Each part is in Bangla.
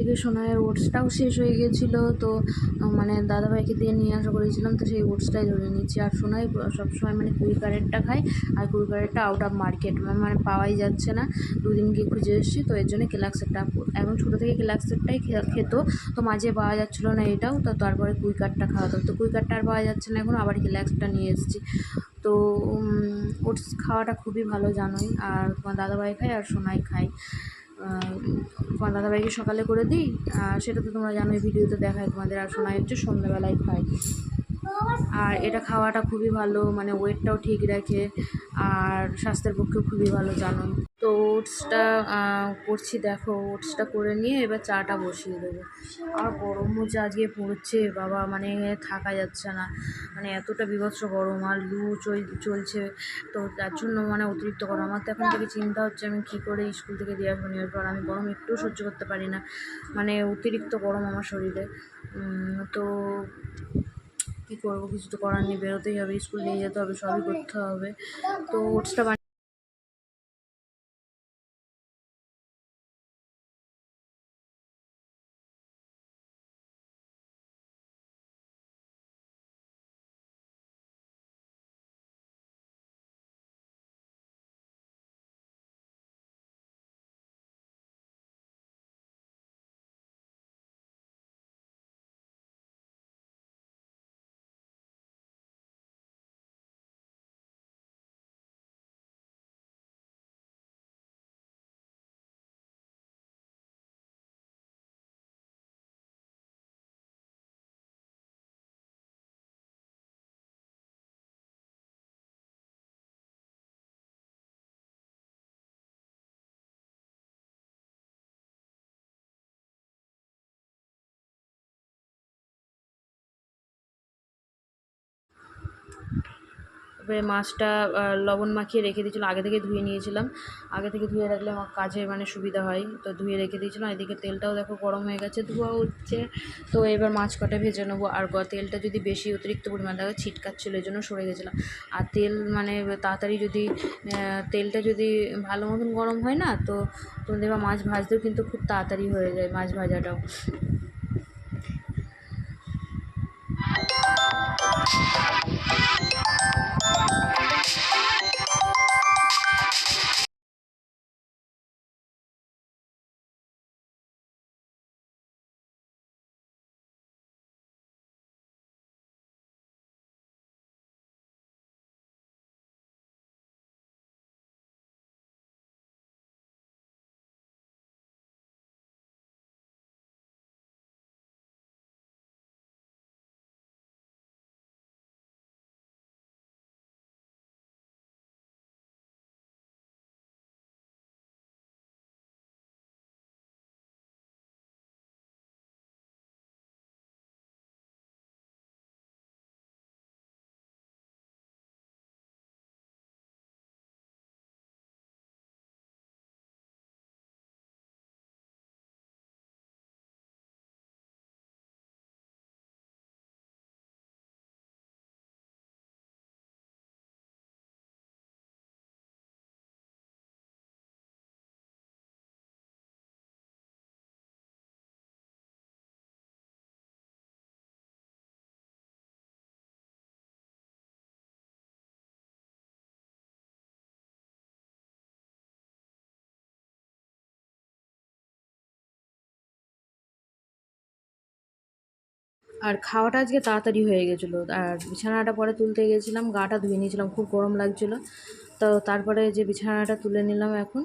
এদিকে সোনাইয়ের ওটসটাও শেষ হয়ে গেছিল তো মানে দাদাভাইকে দিয়ে নিয়ে আসা করেছিলাম তো সেই ওটসটাই ধরে নিচ্ছি। আর সোনাই সবসময় মানে কুইকারেরটা খাই আর কুইকারেরটা আউট অফ মার্কেট মানে পাওয়াই যাচ্ছে না। দুদিন গিয়ে খুঁজে এসেছি, তো এর জন্য ক্লাক্সেরটা এখন ছোটো থেকে ক্লাক্সেরটাই খেত, তো মাঝে পাওয়া যাচ্ছিল না এটাও, তো তারপরে কুই কুইকারটা খাওয়াতো তো কুই কুইকারটা আর পাওয়া যাচ্ছে না এখন আবার ক্লাক্সটা নিয়ে এসেছি। তো ওটস খাওয়াটা খুবই ভালো জানোই, আর তোমার দাদাভাই খায় আর সোনাই খায়। দাদাভাইকে সকালে করে দিই। আর সেটা তো তোমরা জানোই, ভিডিওতে দেখায় তোমাদের। আর শোনা হচ্ছে সন্ধ্যাবেলায় খায়। আর এটা খাওয়াটা খুবই ভালো মানে ওয়েটটাও ঠিক রাখে। আর স্বাস্থ্যের পক্ষেও খুবই ভালো, জানো। তো ওটসটা করছি, দেখো, ওটসটা করে নিয়ে এবার চাটা বসিয়ে দেবো। আর গরমও যে আজকে পড়ছে, বাবা মানে থাকা যাচ্ছে না। মানে এতটা বিভৎস গরম, আর লু চলছে। তো তার জন্য মানে অতিরিক্ত গরম। আমার তো এখন থেকে চিন্তা হচ্ছে, আমি কী করে স্কুল থেকে দিয়ে আসব নেওয়ার পর আমি গরম একটুও সহ্য করতে পারি না। মানে অতিরিক্ত গরম আমার শরীরে। তো কী করব? কিছু তো করার নেই, বেরোতেই হবে, স্কুল নিয়ে যেতে হবে, সবই করতে হবে। তো ওটসটা এবারে মাছটা লবণ মাখিয়ে রেখে দিয়েছিলাম আগে থেকে ধুয়ে নিয়েছিলাম। আগে থেকে ধুয়ে রাখলে আমার কাজে মানে সুবিধা হয়, তো ধুয়ে রেখে দিয়েছিলাম। এদিকে তেলটাও দেখো গরম হয়ে গেছে, ধোয়া হচ্ছে। তো এবার মাছ কটা ভেজে নেব। আর তেলটা যদি বেশি অতিরিক্ত পরিমাণ, দেখো ছিটকাচ্ছিলো, এই জন্য সরে গেছিলাম। আর তেল মানে তাড়াতাড়ি যদি তেলটা যদি ভালো মতন গরম হয় না, তো তুমি দেখবা মাছ ভাজতেও কিন্তু খুব তাড়াতাড়ি হয়ে যায়, মাছ ভাজাটাও। আর খাওয়াটা আজকে তাড়াতাড়ি হয়ে গেছিল। আর বিছানাটা পরে তুলতে গেছিলাম গাটা ধুয়ে নিয়েছিলাম, খুব গরম লাগছিল। তো তারপরে যে বিছানাটা তুলে নিলাম এখন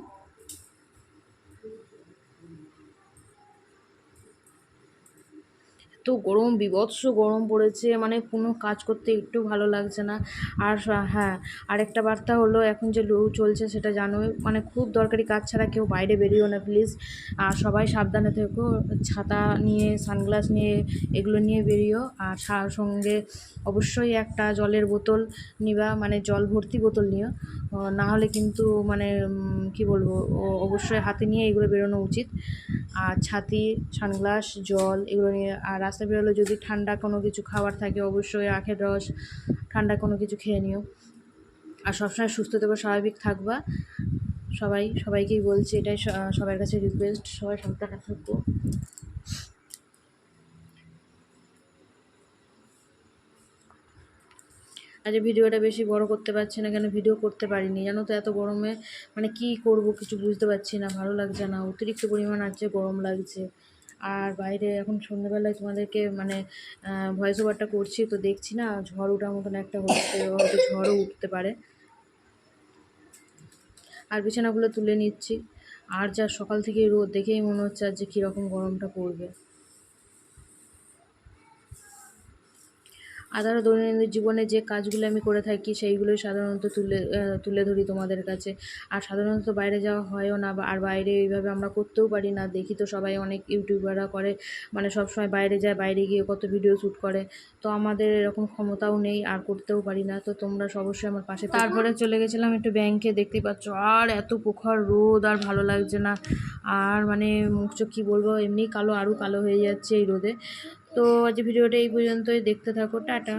এত গরম, বীভৎস গরম পড়েছে মানে কোনো কাজ করতে একটু ভালো লাগছে না। আর হ্যাঁ আরেকটা বার্তা হলো, এখন যে লু চলছে সেটা জানোই মানে খুব দরকারি কাজ ছাড়া কেউ বাইরে বেরিও না প্লিজ আর সবাই সাবধানে থেকো, ছাতা নিয়ে, সানগ্লাস নিয়ে, এগুলো নিয়ে বেরিও আর সঙ্গে অবশ্যই একটা জলের বোতল নিবা মানে জল ভর্তি বোতল নিও। না হলে কিন্তু মানে কি বলব অবশ্যই হাতে নিয়ে এগুলো বেরোনো উচিত। আর ছাতি, সানগ্লাস, জল এগুলো নিয়ে, আর রাস্তা বেরোলে যদি ঠান্ডা কোনো কিছু খাবার থাকে, অবশ্যই আখের রস, ঠান্ডা কোনো কিছু খেয়ে নিও। আর সবসময় সুস্থ থাকব স্বাভাবিক থাকবা। সবাই, সবাইকেই বলছি, এটাই সবার কাছে রিকোয়েস্ট সবাই সবটা থাকব আজ ভিডিওটা বেশি বড় করতে পারছি না, কেন ভিডিও করতে পারিনি? জানো তো এত গরমে মানে কি করব কিছু বুঝতে পারছি না, ভালো লাগছে না, অতিরিক্ত পরিমাণ আছে গরম লাগছে। আর বাইরে এখন সন্ধ্যেবেলায় তোমাদেরকে মানে ভয়েস ওভারটা করছি, তো দেখছি না ঝড় ওঠার মতন একটা হচ্ছে, হয়তো ঝড়ও উঠতে পারে। আর বিছানাগুলো তুলে নিচ্ছি। আর যা সকাল থেকে রোদ, দেখেই মনে হচ্ছে আর যে কীরকম গরমটা পড়বে। আর দৈনন্দিন জীবনে যে কাজগুলো আমি করে থাকি, সেইগুলোই সাধারণত তুলে তুলে ধরি তোমাদের কাছে। আর সাধারণত বাইরে যাওয়া হয়ও না আর বাইরে এইভাবে আমরা করতেও পারি না। দেখি তো সবাই অনেক ইউটিউবাররা করে মানে সব সময় বাইরে যায়, বাইরে গিয়ে কত ভিডিও শ্যুট করে। তো আমাদের এরকম ক্ষমতাও নেই, আর করতেও পারি না। তো তোমরা অবশ্যই আমার পাশে তারপরে চলে গেছিলাম একটু ব্যাংকে দেখতেই পাচ্ছ, আর এত প্রখর রোদ, আর ভালো লাগছে না। আর মানে মুখ চোখ কী বলব, এমনি কালো আরও কালো হয়ে যাচ্ছে এই রোদে। তো আজ ভিডিওটা এই পর্যন্তই। দেখতে থাকো টাটা।